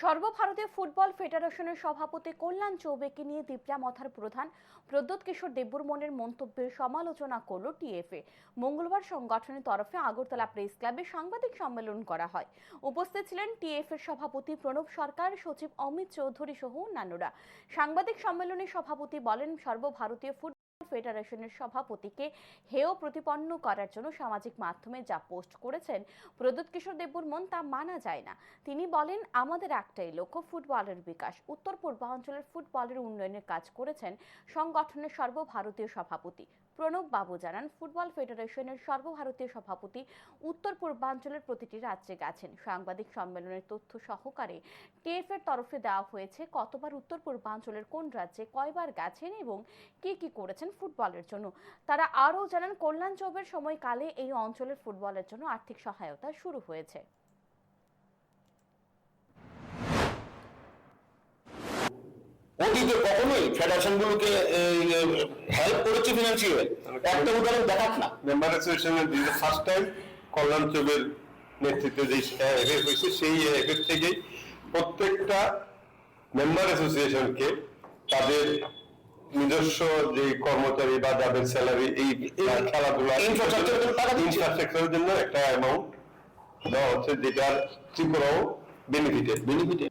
সর্বভারতীয় ফুটবল ফেডারেশনের সভাপতি কল্যাণ চৌবেকে নিয়ে দিপ্রা মথার প্রধান প্রদ্যোৎ কিশোর দেববর্মনের মন্তব্যের সমালোচনা করল টিএফএ। মঙ্গলবার সংগঠনের তরফে আগরতলা প্রেস ক্লাবে সাংবাদিক সম্মেলন করা হয়। উপস্থিত ছিলেন টিএফএর সভাপতি প্রণব সরকার, সচিব অমিত চৌধুরী সহ অন্যান্যরা। সাংবাদিক সম্মেলনে সভাপতি বলেন, সর্বভারতীয় ফেডারেশনের সভাপতিকে হেয় প্রতিপন্ন করার জন্য সামাজিক মাধ্যমে যা পোস্ট করেছেন প্রদ্যোৎ কিশোর দেববর্মন তা মানা যায় না। তিনি বলেন, আমাদের একটাই লক্ষ্য, ফুটবলের বিকাশ। উত্তর পূর্বাঞ্চলের ফুটবলের উন্নয়নের কাজ করেছেন সংগঠনের সর্বভারতীয় সভাপতি। প্রণব বাবু জানান, ফুটবল ফেডারেশনের সর্বভারতীয় সভাপতি উত্তর পূর্বাঞ্চলের প্রতিটি রাজ্যে গেছেন। সাংবাদিক সম্মেলনের তথ্য সহকারে টিএফ এর তরফে দেওয়া হয়েছে কতবার উত্তর পূর্বাঞ্চলের কোন রাজ্যে কয়বার গেছেন এবং কি কি করেছেন। ফুটবলের জন্য। তারা আরও জানান কল্যাণ চৌবের সময়কালে এই অঞ্চলের ফুটবলের জন্য আর্থিক সহায়তা শুরু হয়েছে। অতীতে কখনোই ফেডারেশন গুলোকে হেল্প করেছে ফিনান্সিয়াল একটা উদাহরণ দেখাক না। মেম্বার অ্যাসোসিয়েশনের দিস ফার্স্ট টাইম কল্যাণ চোখের নেতৃত্বে যে এফএফ হয়েছে সেই এফএফ থেকেই প্রত্যেকটা মেম্বার অ্যাসোসিয়েশনকে তাদের নিজস্ব যে কর্মচারী বা যাদের স্যালারি এই খেলাধুলা ইনফ্রাস্ট্রাকচারের জন্য একটা অ্যামাউন্ট দেওয়া হচ্ছে যেটার ত্রিপুরাও বেনিফিটেড বেনিফিটে